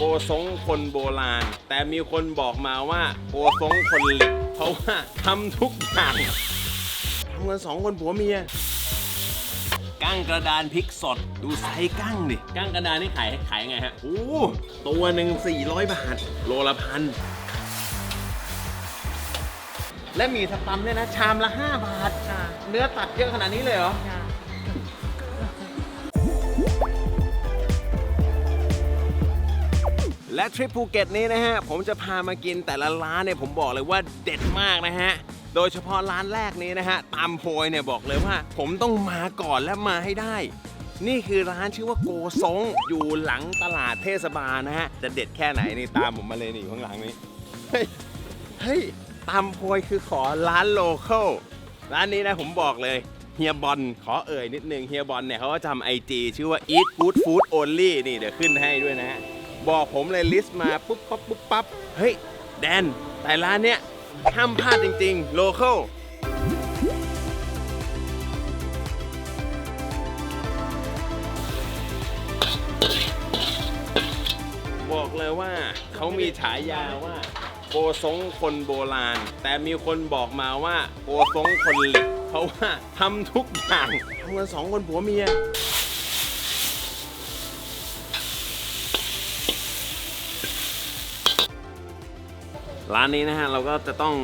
โกซงคนโบราณ แต่มีคนบอกมาว่าโกซงคนเหล็ก เพราะว่าทำทุกอย่างทำกันสองคนผัวเมียกั้งกระดานพริกสด ดูไซส์กั้งดิกั้งกระดานนี่ขายขายไงฮะโอ้ตัวหนึ่ง400 บาท โลละพัน และหมีสตัมเนี่ยนะ ชามละ 5 บาทค่ะเนื้อตัดเยอะขนาดนี้เลยเหรอ และทริปภูเก็ตนี้นะฮะ ผมจะพามากินแต่ละร้านเนี่ยผมบอกเลยว่าเด็ดมากนะฮะ โดยเฉพาะร้านแรกนี้นะฮะ ตามโพยเนี่ยบอกเลยว่า ผมต้องมาก่อนและมาให้ได้ นี่คือร้านชื่อว่าโกซงอยู่หลังตลาดเทศบาลนะฮะ จะเด็ดแค่ไหนนี่ตามผมมาเลยนี่อยู่ข้างหลังนี้ เฮ้ยเฮ้ยตามโพยคือขอร้านโลเคอลร้านนี้นะผมบอกเลยเฮียบอลขอเอ่ยนิดนึงเฮียบอลเนี่ยเขาก็ทำไอจีชื่อว่า eat good food only นี่เดี๋ยวขึ้นให้ด้วยนะฮะ บอกผมเลยลิสต์มาปุ๊บปั๊บปุ๊บปั๊บเฮ้ย แดน แต่ร้านเนี้ยห้ามพลาดจริงๆ โลเคอลบอกเลยว่าเขามีฉายาว่าโกซงคนโบราณ แต่มีคนบอกมาว่าโกซงคนเหล็ก เพราะว่าทำทุกอย่างทำกันสองคนผัวเมีย ร้านนี้นะฮะเราก็จะต้อง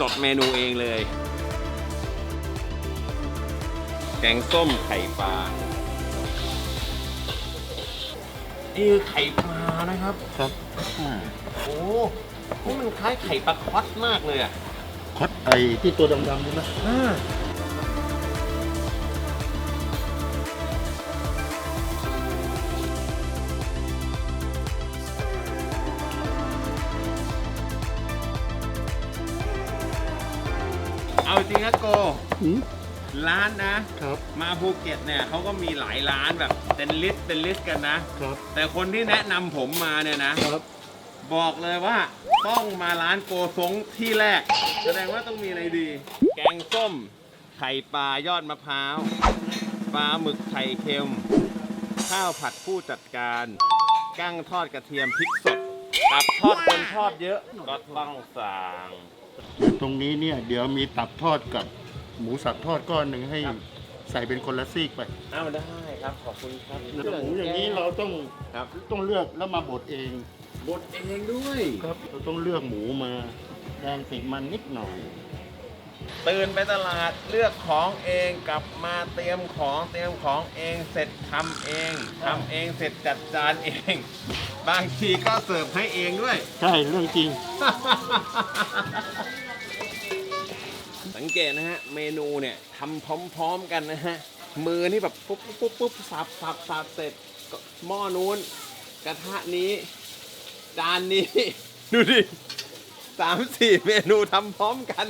จดเมนูเองเลย แกงส้มไข่ปลานี่คือไข่ปลานะครับครับโอ้โหมันคล้ายไข่ปลาคอสมากเลยอะคอดไอที่ตัวดำๆนี่นะเอา จริงนะโกอืมร้านนะ ครับมาภูเก็ตเนี่ยเขาก็มีหลายร้านแบบเป็นลิสต์เป็นลิสต์กันนะ ครับแต่คนที่แนะนำผมมาเนี่ยนะ ครับบอกเลยว่าต้องมาร้านโกซงที่แรก แสดงว่าต้องมีอะไรดี แกงส้ม ไข่ปลายอดมะพร้าวปลาหมึกไข่เค็ม ข้าวผัดผู้จัดการกั้งทอดกระเทียมพริกสดตับทอดคนชอบเยอะก็ต้องสั่ง ตรงนี้เนี่ย เดี๋ยวมีตับทอดกับหมูสับทอดก้อนหนึ่งให้ครับ ใส่เป็นคนละซีกไปอ้าวได้ครับขอบคุณครับหมูอย่างนี้เราต้องครับต้องเลือกแล้วมาบดเองบดเองด้วยครับเราต้องเลือกหมูมาแดงติดมันนิดหน่อย ตื่นไปตลาดเลือกของเองกลับมาเตรียมของเตรียมของเองเสร็จทำเองทำเองเสร็จจัดจานเอง บางทีก็เสิร์ฟให้เองด้วย ใช่เรื่องจริง สังเกตนะฮะ เมนูเนี่ยทำพร้อมๆกันนะฮะ มือนี่แบบปุ๊บปุ๊บปุ๊บปุ๊บสับสับสับเสร็จก็หม้อนู้น กระทะนี้ จานนี้ ดูดิสามสี่เมนูทำพร้อมกัน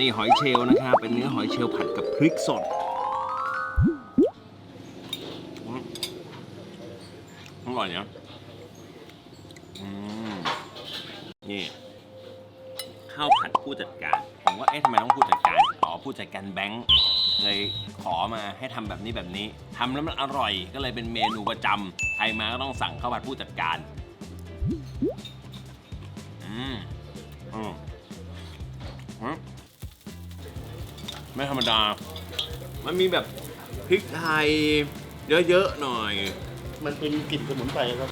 นี่หอยเชลล์นะครับ เป็นเนื้อหอยเชลล์ผัดกับพริกสดอร่อยเนะนี่ข้าวผัดผู้จัดการ ผมว่าเอ๊ะทำไมต้องผู้จัดการอ๋อผู้จัดการแบงค์เลยขอมาให้ทำแบบนี้แบบนี้ทำแล้วมันอร่อยก็เลยเป็นเมนูประจำใครมาก็ต้องสั่งข้าวผัดผู้จัดการอืมอืมอืม ไม่ธรรมดา มันมีแบบพริกไทยเยอะๆหน่อย มันเป็นกลิ่นสมุนไพรครับ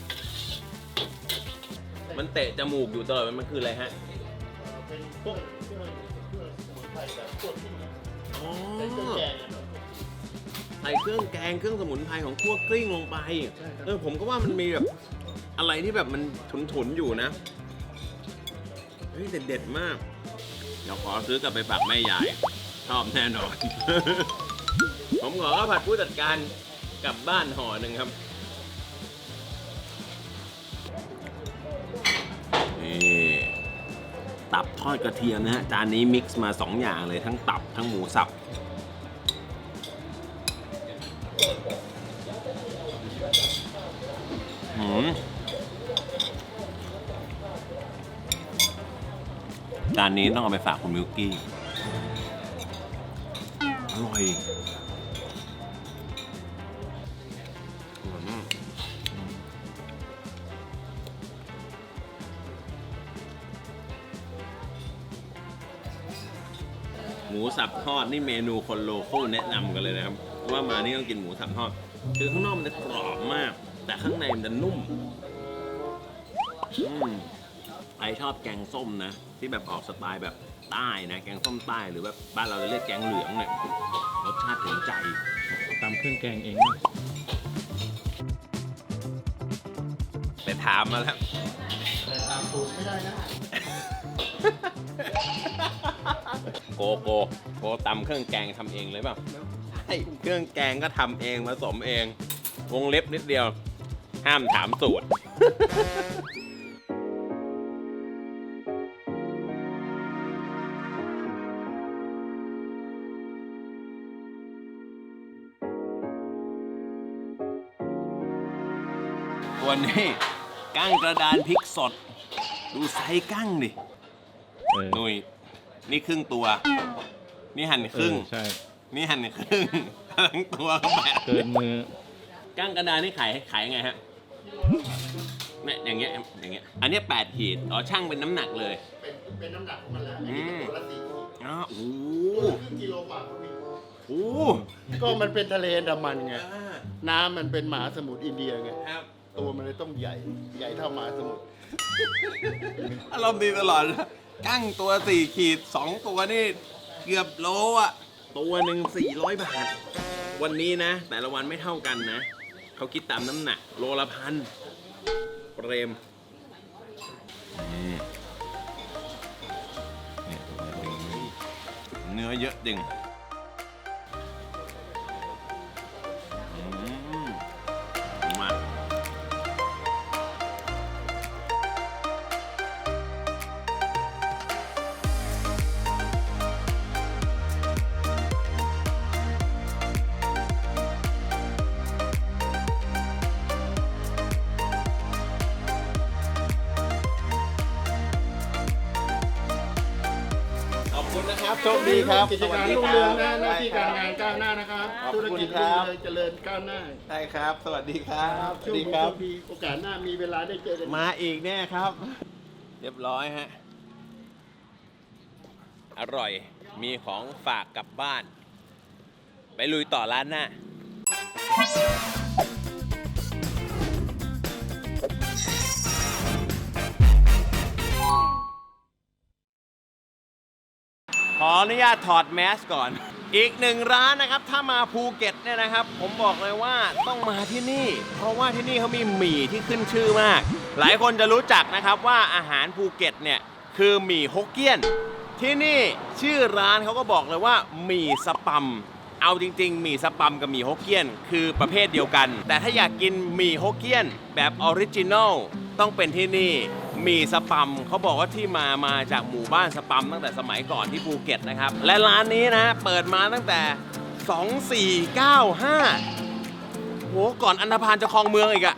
มันเตะจมูกอยู่ตลอดมันคืออะไรฮะ เป็นพวกเครื่องเครื่องสมุนไพรแบบพวกที่อ๋อเป็นเครื่องแกงอะครับ ใส่เครื่องแกงเครื่องสมุนไพรของคั่วกลิ้งลงไป ใช่ครับ เออผมก็ว่ามันมีแบบอะไรที่แบบมันฉุนๆอยู่นะ เฮ้ยเด็ดๆมาก เดี๋ยวขอซื้อกลับไปฝากแม่ยาย ชอบแน่นอน ผมขอข้ผัดผู้จัดการกลับบ้านห่อหนึ่งครับ นี่ ตับทอดกระเทียมนะฮะ จานนี้มิกซ์มาสองอย่างเลยทั้งตับทั้งหมูสับ หืมจานนี้ต้องเอาไปฝากคุณมิวกี้ อร่อยอืมหมูสับทอดนี่เมนูคนโลโก้แนะนำกันเลยนะครับ ว่ามานี่ต้องกินหมูสับทอด คือข้างนอกมันจะกรอบมาก แต่ข้างในมันจะนุ่ม อืม ใครชอบแกงส้มนะ ที่แบบออกสไตล์แบบใต้นะแกงส้มใต้หรือแบบบ้านเราจะเรียกแกงเหลืองเนี่ยรสชาติถึงใจตำเครื่องแกงเองไปถามมาแล้วแต่ตามสูตรไม่ได้นะโกโกโกตำเครื่องแกงทำเองเลยเปล่าใช่เครื่องแกงก็ทำเองผสมเองวงเล็บนิดเดียว ห้ามถามสูตร วนี้กั้งกระดานพริกสด ดูไซส์กั้งดิเออนุยนี่ครึ่งตัว นี่หั่นครึ่ง เออใช่ นี่หั่นครึ่งทั้งตัวก็แบบเกินมือ กั้งกระดานนี่ขายขายยังไงฮะเนี่ยอย่างเงี้ยอย่างเงี้ยอันเนี้ยแปดขีดอ๋อช่างเป็นน้ำหนักเลย เป็นเป็นน้ำหนักของมันแล้วอันอืนี้มตัวละสี่ขีดอ๋อโอ้โหครึ่งกิโลกว่าก็มีโอ้โหก็มันเป็นทะเลอันดามันไง อ่าน้ำมันเป็นมหาสมุทรอินเดียไง ครับ ตัวมันเลยต้องใหญ่ ใหญ่เท่ามหาสมุทรอารมณ์ดีตลอดนะกั้งตัวสี่ขีดสองตัวนี่เกือบโลอะ ตัวหนึ่งสี่ร้อยบาท วันนี้นะ แต่ละวันไม่เท่ากันนะ เขาคิดตามน้ำหนัก โลละพันเปรมเนื้อเยอะจริง ชคดีครับกิจสวักาสรดีรุ่งคเรืรัองบนะหน้าที่การงานก้าวหน้านะครับขอบธุคุณรกิจครัรุ่งบเรืองเจริญก้าวหน้าได้ครับ สวัสดีครับสโชวัสคดีดีครับโชคดีโอกาสหน้ามีเวลาได้เจอกัน มาอีกแน่ครับ เรียบร้อยฮะ อร่อย มีของฝากกลับบ้าน ไปลุยต่อร้านหน้าข ออนุญาตถอดแมสก่อน อีกหนึ่งร้านนะครับ ถ้ามาภูเก็ตเนี่ยนะครับ ผมบอกเลยว่าต้องมาที่นี่ เพราะว่าที่นี่เขามีหมี่ที่ขึ้นชื่อมาก หลายคนจะรู้จักนะครับว่าอาหารภูเก็ตเนี่ยคือหมี่ฮกเกี้ยน ที่นี่ชื่อร้านเขาก็บอกเลยว่าหมี่สปัมเอาจริงๆหมี่สปัมกับหมี่ฮกเกี้ยน คือประเภทเดียวกัน แต่ถ้าอยากกินหมี่ฮกเกี้ยนแบบออริจินอลต้องเป็นที่นี่ มีสปัมเขาบอกว่าที่มามาจากหมู่บ้านสปัมตั้งแต่สมัยก่อนที่ภูเก็ตนะครับ และร้านนี้นะเปิดมาตั้งแต่ 2495โหก่อนอันธพาลจะครองเมืองอีกอะ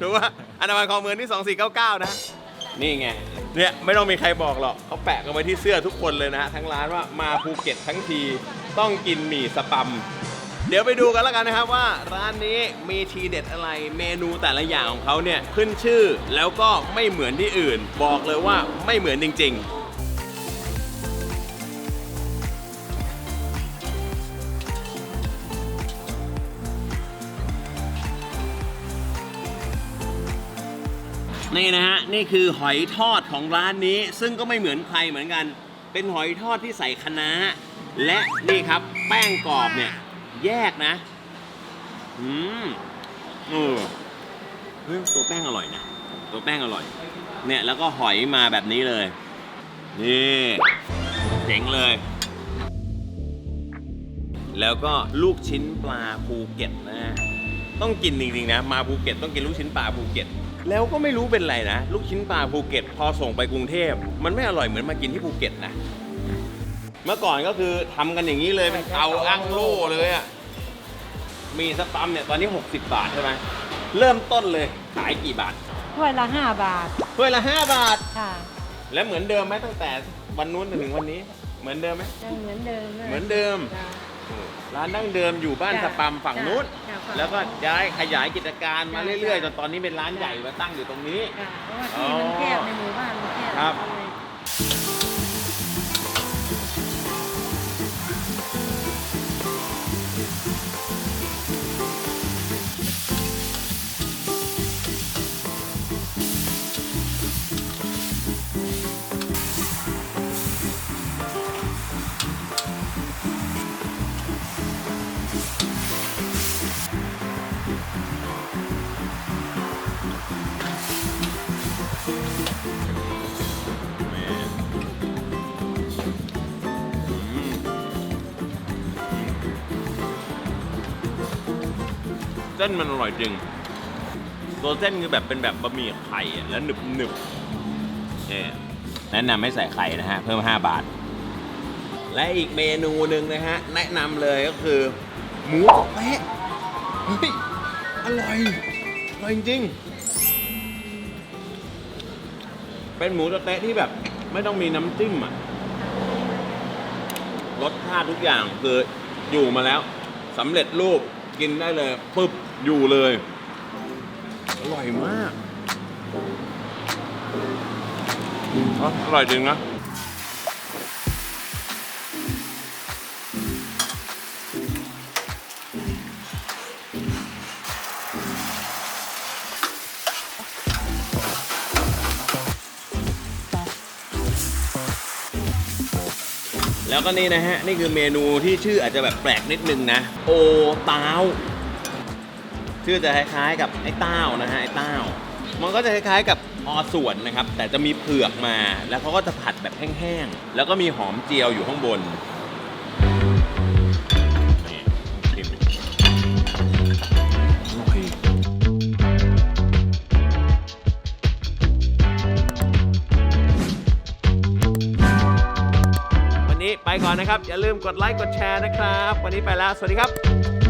ถือว่าอันธพาลครองเมืองที่ 2499 นะ นี่ไงเนี่ยไม่ต้องมีใครบอกหรอกเขาแปะกันไว้ที่เสื้อทุกคนเลยนะฮะทั้งร้านว่ามาภูเก็ตทั้งทีต้องกินหมี่สปัม เดี๋ยวไปดูกันแล้วกันนะครับว่าร้านนี้มีทีเด็ดอะไรเมนูแต่ละอย่างของเขาเนี่ยขึ้นชื่อแล้วก็ไม่เหมือนที่อื่น บอกเลยว่าไม่เหมือนจริง ๆนี่นะฮะ นี่คือหอยทอดของร้านนี้ ซึ่งก็ไม่เหมือนใครเหมือนกัน เป็นหอยทอดที่ใส่คะน้าและนี่ครับ แป้งกรอบเนี่ย แยกนะ อืมเออเฮ้ยตัวแป้งอร่อยนะ ตัวแป้งอร่อย เนี่ยแล้วก็หอยมาแบบนี้เลย นี่เจ๋งเลย แล้วก็ลูกชิ้นปลาภูเก็ตนะฮะต้องกินจริงๆนะ มาภูเก็ตต้องกินลูกชิ้นปลาภูเก็ต แล้วก็ไม่รู้เป็นไรนะ ลูกชิ้นปลาภูเก็ต พอส่งไปกรุงเทพ มันไม่อร่อยเหมือนมากินที่ภูเก็ตนะ เมื่อก่อนก็คือทำกันอย่างนี้เลยเป็นเตาอั้งโล่เลยอะมีสตัมเนี่ยตอนนี้ 60 บาทใช่ไหมเริ่มต้นเลยขายกี่บาทถ้วยละห้าบาทถ้วยละ 5 บาท ค่ะแล้วเหมือนเดิมไหมตั้งแต่วันนู้นจนถึงวันนี้ เหมือนเดิมไหม ยังเหมือนเดิมลยเหมือนเดิม จ้ะ ร้านดั้งเดิมอยู่บ้านสปัมฝั่งนู้น จ้ะจ้ะแล้วก็ย้ายขยายกิจการมาจ้ะเรื่อยๆจจ้ะ นตอนนี้เป็นร้านใหญ่มาตั้งอยู่ตรงนี้ ค่ะเพราะว่าที่มันแคบในหมู่บ้านมันแคบครับก็เลย ส้นมันอร่อยจริง ตัวเส้นคือแบบเป็นแบบบะหมี่ไข่อะแล้วหนึบหนึบเนี่ยแนะนำไม่ใส่ไข่นะฮะ เพิ่ม 5 บาท และอีกเมนูหนึ่งนะฮะ แนะนำเลยก็คือ หมูสะเต๊ะเฮ้ย อร่อย อร่อยจริง เป็นหมูสะเต๊ะที่แบบไม่ต้องมีน้ำจิ้มอะรสชาติทุกอย่างคืออยู่มาแล้วสำเร็จรูป กินได้เลยปึ๊บอยู่เลย อร่อยมากอ๋ออร่อยจริงนะ แล้วก็นี่นะฮะ นี่คือเมนูที่ชื่ออาจจะแบบแปลกนิดนึงนะ โอต้าวชื่อจะคล้ายๆกับไอ้เต้านะฮะไอ้เต้ามันก็จะคล้ายๆกับอส่วนนะครับ แต่จะมีเผือกมาแล้วเขาก็จะผัดแบบแห้งๆแล้วก็มีหอมเจียวอยู่ข้างบน นะครับ อย่าลืมกดไลค์กดแชร์นะครับ วันนี้ไปแล้ว สวัสดีครับ